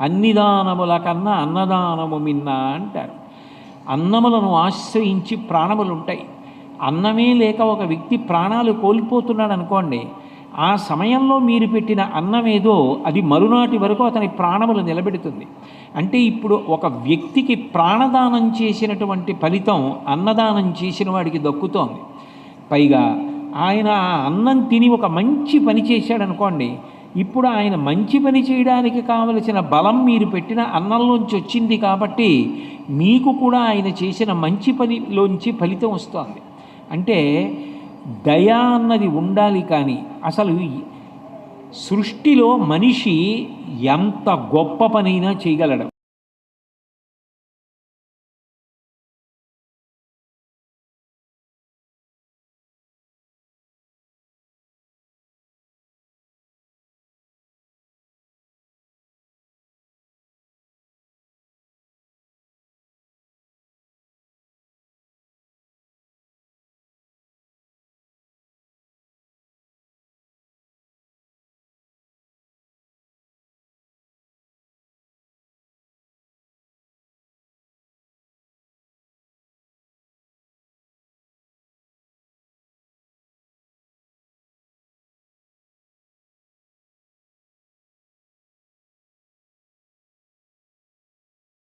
అన్ని దానముల కన్నా అన్నదానము మిన్న అంటారు. అన్నములను ఆశ్రయించి ప్రాణములు ఉంటాయి అన్నమే లేక ఒక వ్యక్తి ప్రాణాలు కోల్పోతున్నాడు అనుకోండి ఆ సమయంలో మీరు పెట్టిన అన్నం ఏదో అది మరునాటి వరకు అతని ప్రాణములు నిలబెడుతుంది. అంటే ఇప్పుడు ఒక వ్యక్తికి ప్రాణదానం చేసినటువంటి ఫలితం అన్నదానం చేసిన వాడికి దక్కుతోంది. పైగా ఆయన ఆ అన్నం తిని ఒక మంచి పని చేశాడనుకోండి ఇప్పుడు ఆయన మంచి పని చేయడానికి కావలసిన బలం మీరు పెట్టిన అన్నంలోంచి వచ్చింది కాబట్టి మీకు కూడా ఆయన చేసిన మంచి పనిలోంచి ఫలితం వస్తుంది. అంటే దయ అన్నది ఉండాలి కానీ అసలు సృష్టిలో మనిషి ఎంత గొప్ప పనైనా చేయగలడు.